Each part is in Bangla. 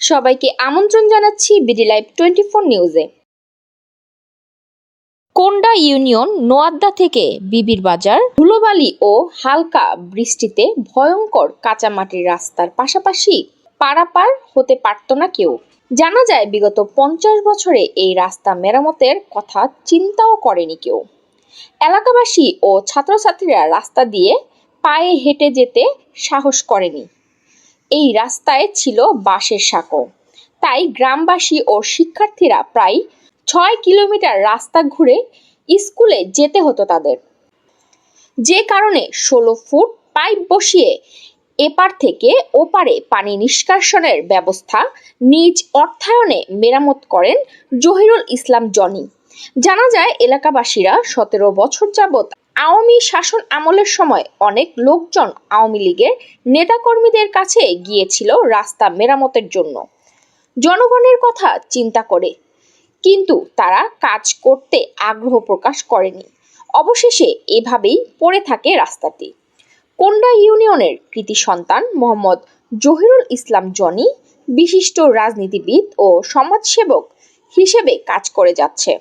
সবাইকে আমন্ত্রণ জানাচ্ছি বিডি লাইভ টোয়েন্টি ফোর নিউজে। কোন্ডা ইউনিয়ন নোয়াদ্দা থেকে বিবির বাজার, ধুলোবালি ও হালকা বৃষ্টিতে ভয়ঙ্কর কাঁচামাটির রাস্তার পাশাপাশি পারাপার হতে পারত না কেউ। জানা যায়, বিগত পঞ্চাশ বছরে এই রাস্তা মেরামতের কথা চিন্তাও করেনি কেউ। এলাকাবাসী ও ছাত্রছাত্রীরা রাস্তা দিয়ে পায়ে হেঁটে যেতে সাহস করেনি। এই রাস্তায় ছিল বাঁশের সাঁকো। তাই গ্রামবাসী ও শিক্ষার্থীরা প্রায় ছয় কিলোমিটার রাস্তা ঘুরে স্কুলে যেতে হতো তাদের। যে কারণে ষোলো ফুট পাইপ বসিয়ে এপার থেকে ওপারে পানি নিষ্কাশনের ব্যবস্থা নিজ অর্থায়নে মেরামত করেন জহিরুল ইসলাম জনি। জানা যায়, এলাকাবাসীরা সতেরো বছর যাবৎ আওয়ামী শাসন আমলের সময় অনেক লোকজন আওয়ামী লীগের নেতাকর্মীদের কাছে গিয়েছিল রাস্তা মেরামতের জন্য। জনগণের কথা চিন্তা করে। কিন্তু তারা কাজ করতে আগ্রহ প্রকাশ করেনি। অবশেষে এভাবেই পড়ে থাকে রাস্তাটি। কোন্ডা ইউনিয়নের কৃতি সন্তান মোহাম্মদ জহিরুল ইসলাম জনি, বিশিষ্ট রাজনীতিবিদ ও সমাজসেবক হিসেবে কাজ করে যাচ্ছে।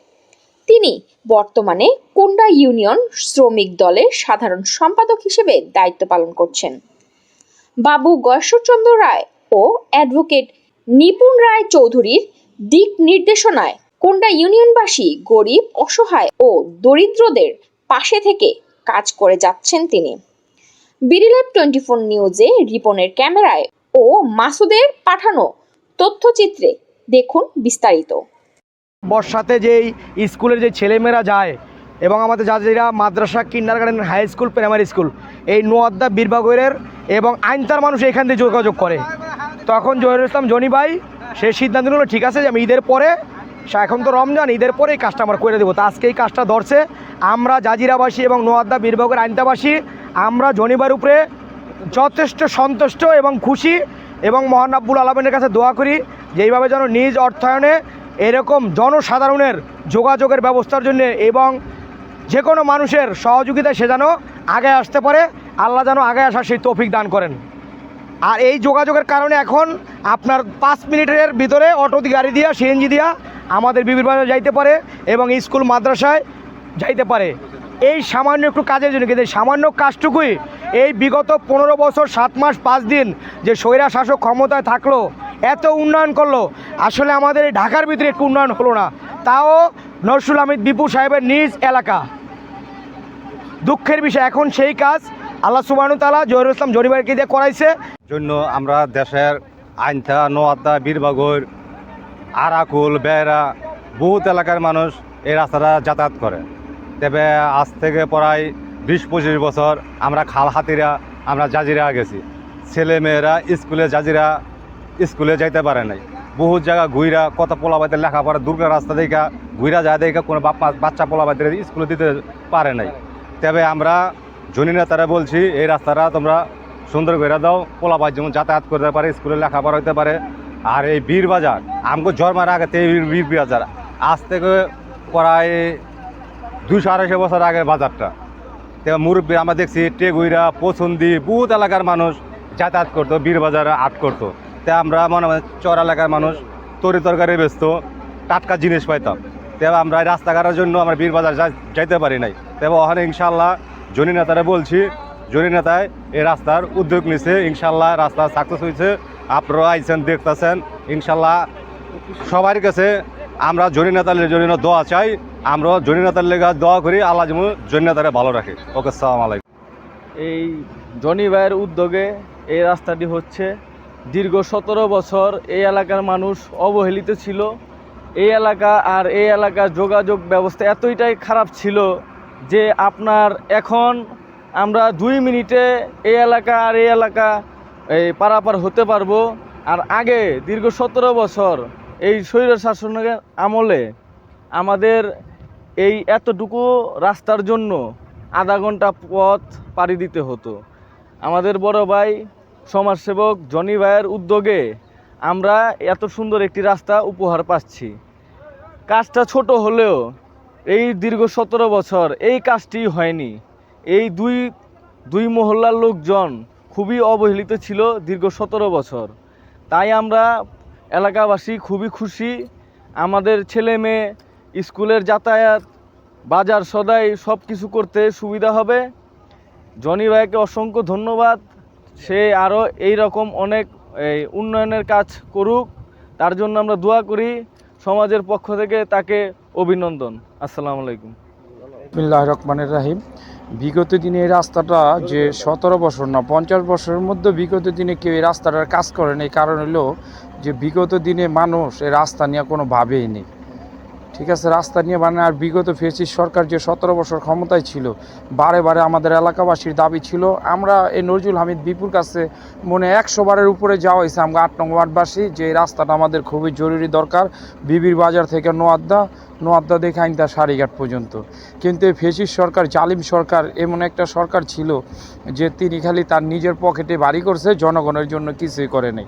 তিনি বর্তমানে কোন্ডা ইউনিয়ন শ্রমিক দলের সাধারণ সম্পাদক হিসেবে দায়িত্ব পালন করছেন। বাবু গয়েশ্বরচন্দ্র রায় ও অ্যাডভোকেট নিপুণ রায় চৌধুরীর দিক নির্দেশনায় কোন্ডা ইউনিয়নবাসী গরিব, অসহায় ও দরিদ্রদের পাশে থেকে কাজ করে যাচ্ছেন তিনি। বিডিলাইভ টোয়েন্টি ফোর নিউজে রিপনের ক্যামেরায় ও মাসুদের পাঠানো তথ্যচিত্রে দেখুন বিস্তারিত। বর্ষাতে যেই স্কুলের যে ছেলেমেয়েরা যায় এবং আমাদের যারা মাদ্রাসা kindergarten high school primary school এই নোয়াদ্দা, বীরবাগরের এবং আইনতার মানুষ এখান দিয়ে যোগাযোগ করে। তখন জহিরুল ইসলাম, জনি ভাই, সে সিদ্ধান্ত নিল, ঠিক আছে যে আমি ঈদের পরে এখন তো রমজান, ঈদের পরে এই কাজটা আমরা করে দেবো। তো আজকে এই কাজটা ধরছে। আমরা জাজিরাবাসী এবং নোয়াদ্দা, বীরবাগের আইনতাবাসী, আমরা জনিবার উপরে যথেষ্ট সন্তুষ্ট এবং খুশি এবং মহান আব্বুল আলমের কাছে দোয়া করি যে এইভাবে যেন নিজ অর্থায়নে এরকম জনসাধারণের যোগাযোগের ব্যবস্থার জন্য এবং যে কোনো মানুষের সহযোগিতায় সে যেন আগে আসতে পারে, আল্লাহ যেন আগে আসার সেই তৌফিক দান করেন। আর এই যোগাযোগের কারণে এখন আপনার পাঁচ মিনিটের ভিতরে অটো গাড়ি দিয়া, সিএনজি দিয়া আমাদের বিবির বাজার যাইতে পারে এবং স্কুল, মাদ্রাসায় যাইতে পারে। এই সামান্য একটু কাজের জন্য কিন্তু সামান্য কাজটুকুই এই বিগত পনেরো বছর, সাত মাস, পাঁচ দিন যে স্বৈরা শাসক ক্ষমতায় থাকল এত উন্নয়ন করল। আসলে আমাদের এই ঢাকার ভিতরে একটু উন্নয়ন হলো না। তাও নরসুল আহমেদ বিপু সাহেবের নিজ এলাকা। দুঃখের বিষয়, এখন সেই কাজ আল্লাহ সুবাহন তালা জহিরুল ইসলাম জরিবারকে দিয়ে করাইছে। জন্য আমরা দেশের আইনথা নোয়াদ্দা বীরবাগর, আরাকুল বেড়া বহুত এলাকার মানুষ এই রাস্তাটা যাতায়াত করে। তবে আজ থেকে প্রায় বিশ পঁচিশ বছর আমরা খাল হাতিরা আমরা জাজিরা গেছি। ছেলে মেয়েরা স্কুলে জাজিরা স্কুলে যাইতে পারে নাই। বহুত জায়গা ঘুইরা কত পোলাবাইতে লেখাপড়া দুর্গা রাস্তা দেখা, ঘুইরা যায় দেখা কোনো বাচ্চা পোলাবাইতে স্কুলে দিতে পারে নাই। তবে আমরা জনি নেতারা বলছি, এই রাস্তাটা তোমরা সুন্দর করে দাও পোলাবাই যেমন যাতায়াত করতে পারে, স্কুলে লেখাপড়া হতে পারে। আর এই বীর বাজার আমাকে জন্মার আগে এই বীর বীর বাজার, আজ থেকে প্রায় দুশো আড়াইশো বছর আগের বাজারটা। তো মুরব্বী আমরা দেখছি, টেগুইরা, পছন্দি, বহুত এলাকার মানুষ যাতায়াত করতো, বীর বাজারে আট করতো। তা আমরা মনে চর এলাকার মানুষ, তরি তরকারি ব্যস্ত টাটকা জিনিস পাইতাম। তবে আমরা রাস্তাঘাটের জন্য আমরা বীর বাজার যাইতে পারি নাই। তবে ওখানে ইনশাল্লাহ জনি নেতারা বলছি, জনি নেতায় এই রাস্তার উদ্যোগ নিছে ইনশাল্লাহ রাস্তা সাকসেস হয়েছে আপনারা আইসেন দেখতেছেন ইনশাল্লাহ সবার কাছে আমরা জনি নেতার জন্য দোয়া চাই। আমরা জনি নেতার লেগে দোয়া করি, আল্লাহ যেমন জনি নেতারে ভালো রাখে। ওকে, সালাম আলাইকুম। এই জনি ভাইয়ের উদ্যোগে এই রাস্তাটি হচ্ছে দীর্ঘ সতেরো বছর এই এলাকার মানুষ অবহেলিত ছিল। এই এলাকা আর এই এলাকার যোগাযোগ ব্যবস্থা এতটাই খারাপ ছিল যে আপনার এখন আমরা দুই মিনিটে এই এলাকা আর এই এলাকা, এই পারাপার হতে পারব। আর আগে দীর্ঘ সতেরো বছর এই স্বৈর শাসনের আমলে আমাদের এই এতটুকু রাস্তার জন্য আধা ঘণ্টা পথ পাড়ি দিতে হতো। আমাদের বড় ভাই সমাজসেবক জনি ভাইয়ের উদ্যোগে আমরা এত সুন্দর একটি রাস্তা উপহার পাচ্ছি। কাজটা ছোট হলেও এই দীর্ঘ সতেরো বছর এই কাজটি হয়নি। এই দুই দুই মহল্লার লোকজন খুবই অবহেলিত ছিল দীর্ঘ সতেরো বছর। তাই আমরা এলাকাবাসী খুবই খুশি। আমাদের ছেলে মেয়ে, স্কুলের যাতায়াত, বাজার সদাই সব কিছু করতে সুবিধা হবে। জনি ভাইকে অসংখ্য ধন্যবাদ। সে আরও এই রকম অনেক, এই উন্নয়নের কাজ করুক, তার জন্য আমরা দোয়া করি সমাজের পক্ষ থেকে তাকে অভিনন্দন। আসসালামু আলাইকুম। বিসমিল্লাহ রহমানের রাহিম। বিগত দিনে এই রাস্তাটা যে সতেরো বছর না, পঞ্চাশ বছরের মধ্যে বিগত দিনে কেউ এই রাস্তাটার কাজ করেন। এই কারণ হলো যে বিগত দিনে মানুষ এই রাস্তা নিয়ে কোনো ভাবেই নেই। ঠিক আছে, রাস্তা নিয়ে বানায়, আর বিগত ফেসিস সরকার যে সতেরো বছর ক্ষমতায় ছিল, বারে বারে আমাদের এলাকাবাসীর দাবি ছিল, আমরা এই নজরুল হামিদ বিপুর কাছে মনে একশো বারের উপরে যাওয়া হয়েছে, আমরা আট নং ওয়ার্ডবাসী, যে রাস্তাটা আমাদের খুবই জরুরি দরকার, বিবির বাজার থেকে নোয়াদ্দা নোয়াদ্দা দেখে আইনতা সারিঘাট পর্যন্ত। কিন্তু এই ফেসিস সরকার, জালিম সরকার, এমন একটা সরকার ছিল, যে তিনি খালি তার নিজের পকেটে বাড়ি করছে, জনগণের জন্য কিছুই করে নেই।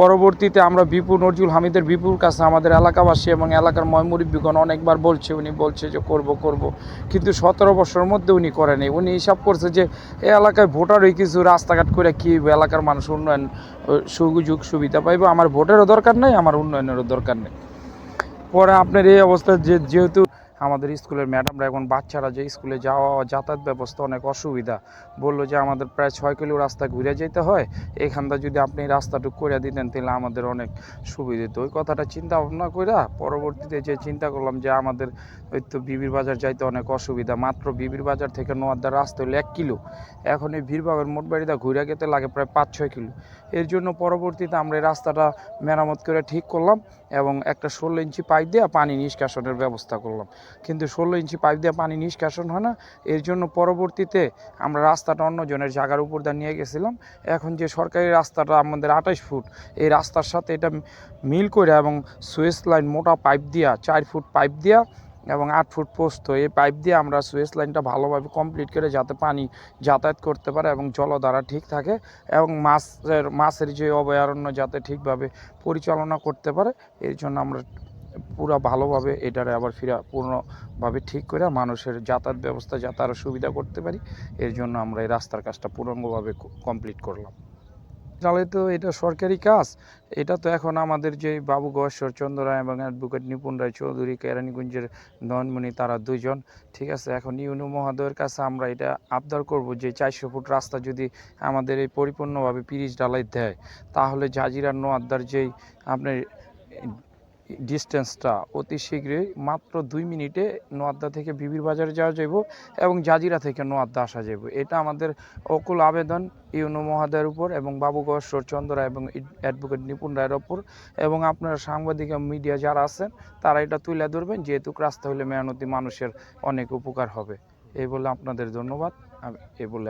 পরবর্তীতে আমরা বিপুল, নজরুল হামিদের বিপুর কাছে আমাদের এলাকাবাসী এবং এলাকার ময়মুরিব্বিগণ অনেকবার বলছে, উনি বলছে যে করব করব। কিন্তু সতেরো বছরের মধ্যে উনি করেনি। উনি হিসাব করছে যে এই এলাকায় ভোটারই কিছু রাস্তাঘাট করে কী এলাকার মানুষ উন্নয়ন সুযোগ সুবিধা পাইবে? আমার ভোটেরও দরকার নেই, আমার উন্নয়নেরও দরকার নেই। পরে আপনার এই অবস্থা যে যেহেতু আমাদের স্কুলের ম্যাডামরা এখন বাচ্চারা যে স্কুলে যাওয়া যাতায়াত ব্যবস্থা অনেক অসুবিধা। বলল যে আমাদের প্রায় ছয় কিলো রাস্তা ঘুরে যেতে হয়, এখানটা যদি আপনি রাস্তাটুক করে দিতেন তাহলে আমাদের অনেক সুবিধা হতো ওই কথাটা চিন্তা ভাবনা করে পরবর্তীতে যে চিন্তা করলাম যে আমাদের ওই তো বিবির বাজার যাইতে অনেক অসুবিধা, মাত্র বিবির বাজার থেকে নোয়াদ্দার রাস্তা হলো এক কিলো। এখন এই ভিড়বাগের মোট বাড়িটা ঘুরে যেতে লাগে প্রায় পাঁচ, ছয় কিলো। এর জন্য পরবর্তীতে আমরা রাস্তাটা মেরামত করে ঠিক করলাম এবং একটা ষোলো ইঞ্চি পাইপ দিয়ে পানি নিষ্কাশনের ব্যবস্থা করলাম। কিন্তু ষোলো ইঞ্চি পাইপ দিয়ে পানি নিষ্কাশন হয় না। এর জন্য পরবর্তীতে আমরা রাস্তাটা অন্য জনের জায়গার উপর দিয়ে নিয়ে গেছিলাম। এখন যে সরকারি রাস্তাটা আমাদের আঠাশ ফুট, এই রাস্তার সাথে এটা মিল করে এবং সুয়েস লাইন মোটা পাইপ দিয়া, চার ফুট পাইপ দিয়া এবং আট ফুট পোস্ত, এই পাইপ দিয়ে আমরা সুয়েস লাইনটা ভালোভাবে কমপ্লিট করে যাতে পানি যাতায়াত করতে পারে এবং জলধারা ঠিক থাকে এবং মাছের মাছের যে অভয়ারণ্য যাতে ঠিকভাবে পরিচালনা করতে পারে, এর জন্য আমরা পুরো ভালোভাবে এটারে আবার ফিরা পূর্ণভাবে ঠিক করে মানুষের যাতায়াত ব্যবস্থা যাতে আরও সুবিধা করতে পারি। এর জন্য আমরা এই রাস্তার কাজটা পূর্ণাঙ্গভাবে কমপ্লিট করলাম। তাহলে তো এটা সরকারি কাজ। এটা তো এখন আমাদের যে বাবু গয়েশ্বর চন্দ্র রায় এবং অ্যাডভোকেট নিপুণ রায় চৌধুরী কেরানীগঞ্জের নয়নমণি, তারা দুইজন। ঠিক আছে, এখন ইউনু মহোদয়ের কাছে আমরা এটা আবদার করব যে চারশো ফুট রাস্তা যদি আমাদের এই পরিপূর্ণভাবে পিরিচ ডালাই দেয়, তাহলে জাজিরার নোয়াদ্দার যেই আপনার ডিস্টেন্সটা অতি শীঘ্রই মাত্র দুই মিনিটে নোয়াদ্দা থেকে বিবির বাজারে যাওয়া যাব এবং জাজিরা থেকে নোয়াদ্দা আসা যাব এটা আমাদের অকুল আবেদন ইউনো মহাদয়ের উপর এবং বাবু গশ্বর চন্দ্র এবং অ্যাডভোকেট নিপুণ রায়ের ওপর এবং আপনারা সাংবাদিক মিডিয়া যারা আছেন, তারা এটা তুলে ধরবেন, যেহেতু রাস্তা হলে মেহনতি মানুষের অনেক উপকার হবে। এই বলে আপনাদের ধন্যবাদ। আমি এই বলে